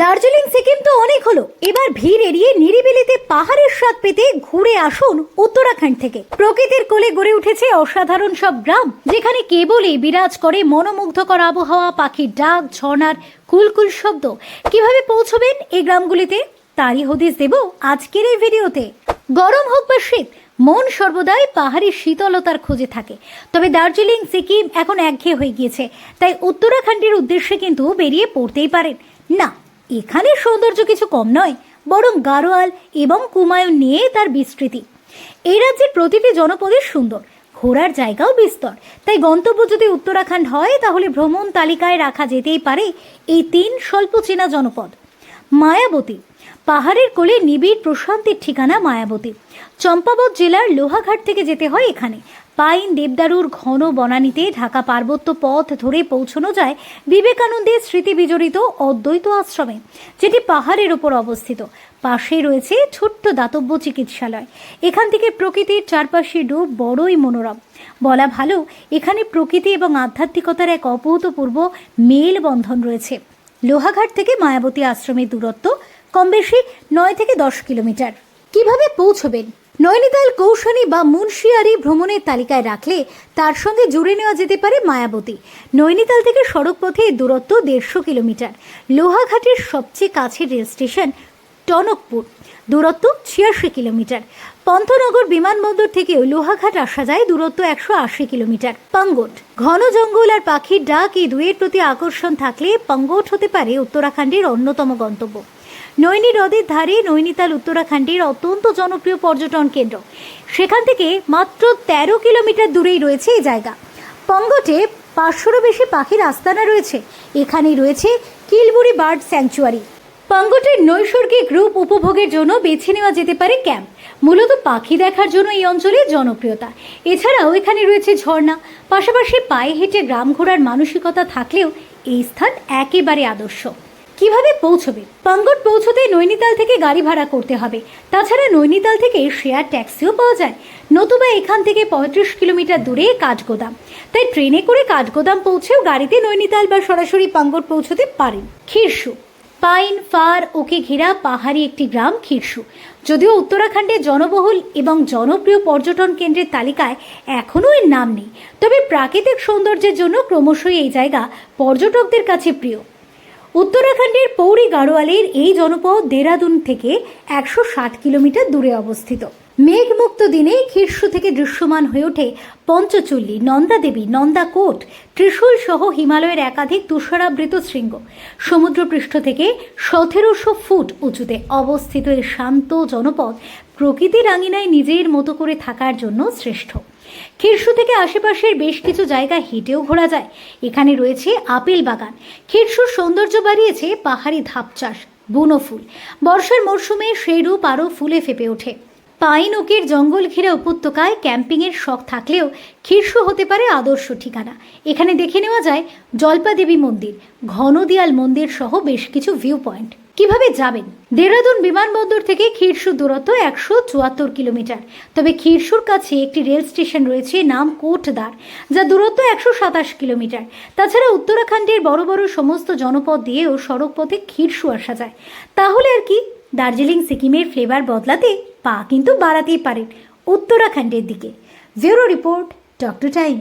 দার্জিলিং, সিকিম তো অনেক হলো। এবার ভিড় এড়িয়ে নিরিবিলিতে পাহাড়ের স্বাদ পেতে ঘুরে আসুন উত্তরাখণ্ড থেকে। প্রকৃতির কোলে গড়ে উঠেছে অসাধারণ সব গ্রাম, যেখানে কেবলই বিরাজ করে মনোমুগ্ধকর আবহাওয়া, পাখির ডাক, ঝর্ণার কুলকুল শব্দ। কীভাবে পৌঁছবেন এই গ্রামগুলিতে? তারই হদিস দেব আজকের এই ভিডিওতে। গরম হোক বা শীত, মন সর্বদাই পাহাড়ি শীতলতার খোঁজে থাকে। তবে দার্জিলিং, সিকিম এখন একঘেয়ে হয়ে গিয়েছে, তাই উত্তরাখণ্ডের উদ্দেশ্যে কিন্তু বেরিয়ে পড়তেই পারেন। না এখানে সৌন্দর্য কিছু কম নয়, বরং গারোয়াল এবং কুমায়ুন নিয়ে তার বিস্তৃতি। এই রাজ্যের প্রতিটি জনপদের সুন্দর, ঘোরার জায়গাও বিস্তর। তাই গন্তব্য যদি উত্তরাখণ্ড হয়, তাহলে ভ্রমণ তালিকায় রাখা যেতেই পারে এই তিন স্বল্প চেনা জনপদ। মায়াবতী। পাহাড়ের কোলে নিবিড় প্রশান্তির ঠিকানা মায়াবতী। চম্পাবত জেলার লোহাঘাট থেকে যেতে হয় এখানে। পাইন, দেবদারুর ঘন বনানীতে ঢাকা পার্বত্য পথ ধরে পৌঁছানো যায় বিবেকানন্দের স্মৃতি বিজড়িত অদ্বৈত আশ্রমে, যেটি পাহাড়ের ওপর অবস্থিত। পাশেই রয়েছে ছোট্ট দাতব্য চিকিৎসালয়। এখান থেকে প্রকৃতির চারপাশে ডুব বড়ই মনোরম। বলা ভালো, এখানে প্রকৃতি এবং আধ্যাত্মিকতার এক অভূতপূর্ব মেলবন্ধন রয়েছে। লোহাঘাট থেকে মায়াবতী আশ্রমের দূরত্ব কম বেশি নয় থেকে দশ কিলোমিটার। কীভাবে পৌঁছবেন? নৈনিতাল কৌশানী বা মুন্সিয়ারি ভ্রমণের তালিকায় রাখলে তার সঙ্গে জুড়ে নেওয়া যেতে পারে মায়াবতী। নৈনিতাল থেকে সড়ক পথে দূরত্ব দেড়শো কিলোমিটার। লোহাঘাটের সবচেয়ে কাছের রেল স্টেশন টনকপুর, দূরত্ব ছিয়াশি কিলোমিটার। পন্থনগর বিমানবন্দর থেকেও লোহাঘাট আসা যায় দূরত্ব একশো আশি কিলোমিটার। পাঙ্গট, ঘন জঙ্গল আর পাখির ডাক এই দুয়ের প্রতি আকর্ষণ থাকলে পাঙ্গট হতে পারে উত্তরাখণ্ডের অন্যতম গন্তব্য। নৈনী হ্রদের ধারে নৈনিতাল উত্তরাখণ্ডের অত্যন্ত জনপ্রিয় পর্যটন কেন্দ্র। সেখান থেকে মাত্র তেরো কিলোমিটার দূরেই রয়েছে এই জায়গা। পঙ্গটে পাঁচশোরও বেশি পাখির আস্তানা রয়েছে। এখানেই রয়েছে কিলবুড়ি বার্ড স্যাংচুয়ারি। পাঙ্গটের নৈসর্গিক রূপ উপভোগের জন্য বেছে নেওয়া যেতে পারে ক্যাম্প। মূলত পাখি দেখার জন্য এই অঞ্চলের জনপ্রিয়তা। এছাড়াও এখানে রয়েছে ঝর্ণা। পাশাপাশি পায়ে হেঁটে গ্রাম ঘোরার মানসিকতা থাকলেও এই স্থান একেবারে আদর্শ। কীভাবে পৌঁছবে? পাঙ্গট পৌঁছতে নৈনিতাল থেকে গাড়ি ভাড়া করতে হবে। তাছাড়া নৈনিতাল থেকে শেয়ার ট্যাক্সিও পাওয়া যায়। নতুবা এখান থেকে পঁয়ত্রিশ কিলোমিটার দূরে কাঠগোদাম। তাই ট্রেনে করে কাঠগোদাম পৌঁছেও গাড়িতে নৈনিতাল বা সরাসরি পাঙ্গট পৌঁছতে পারেন। খিরসু। পাইন, ফার, ওকে ঘেরা পাহাড়ি একটি গ্রাম খিরসু যদিও উত্তরাখণ্ডে জনবহুল এবং জনপ্রিয় পর্যটন কেন্দ্রের তালিকায় এখনও এর নাম নেই। তবে প্রাকৃতিক সৌন্দর্যের জন্য ক্রমশই এই জায়গা পর্যটকদের কাছে প্রিয়। উত্তরাখণ্ডের পৌরি গাড়োয়ালের এই জনপদ দেরাদুন থেকে একশো ষাট কিলোমিটার দূরে অবস্থিত। মেঘমুক্ত দিনে খিরসু থেকে দৃশ্যমান হয়ে ওঠে পঞ্চচল্লী, নন্দাদেবী, নন্দাকোট, ত্রিশূল সহ হিমালয়ের একাধিক তুষারাবৃত শৃঙ্গ। সমুদ্রপৃষ্ঠ থেকে সতেরোশো ফুট উঁচুতে অবস্থিত এই শান্ত জনপদ প্রকৃতির আঙিনায় নিজের মতো করে থাকার জন্য শ্রেষ্ঠ। খিরসু থেকে আশেপাশের বেশ কিছু জায়গা হেঁটেও ঘোরা যায়। এখানে রয়েছে আপেল বাগান। খিরসুর সৌন্দর্য বাড়িয়েছে পাহাড়ি ধাপ চাষ বুনো ফুল। বর্ষার মরশুমে সেই রূপ আরও ফুলে ফেপে ওঠে। পাইন ওকের জঙ্গল ঘেরা উপত্যকায় ক্যাম্পিংয়ের শখ থাকলেও খিরসু হতে পারে আদর্শ ঠিকানা। এখানে দেখে নেওয়া যায় জলপাদেবী মন্দির, ঘনদিয়াল মন্দির সহ বেশ কিছু ভিউ পয়েন্ট কীভাবে যাবেন? দেরাদুন বিমানবন্দর থেকে খিরসু দূরত্ব একশো চুয়াত্তর কিলোমিটার। তবে খিরসুর কাছে একটি রেল স্টেশন রয়েছে নাম কোটদার যা দূরত্ব একশো সাতাশ কিলোমিটার। তাছাড়া উত্তরাখণ্ডের বড় বড় সমস্ত জনপদ দিয়েও সড়ক পথে খিরসু আসা যায়। তাহলে আর কি? দার্জিলিং সিকিমের ফ্লেভার বদলাতে পা কিন্তু বাড়াতেই পারেন উত্তরাখণ্ডের দিকে। Bureau report doctor time.